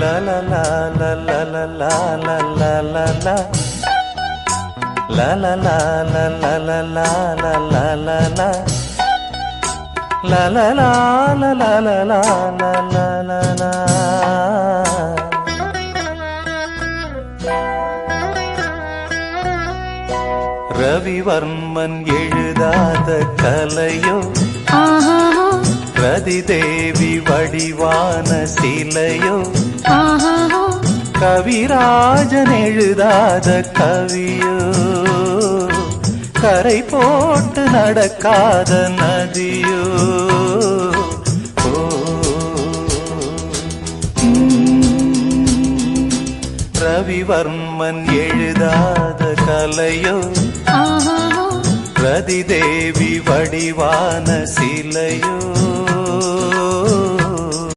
La la la la la la la la la la la La la la la la la la la la la la La la la la la la la la la la la Ravivarman எழுதாத கலையோ ஆஹா ரதி தேவி வடிவான சிலையோ கவிராஜன் எழுதாத கவியோ கரை போட்டு நடக்காத நதியோ. ரவிவர்மன் எழுதாத கலையோ ஆஹா. ரதி தேவி வடிவான சிலையோ.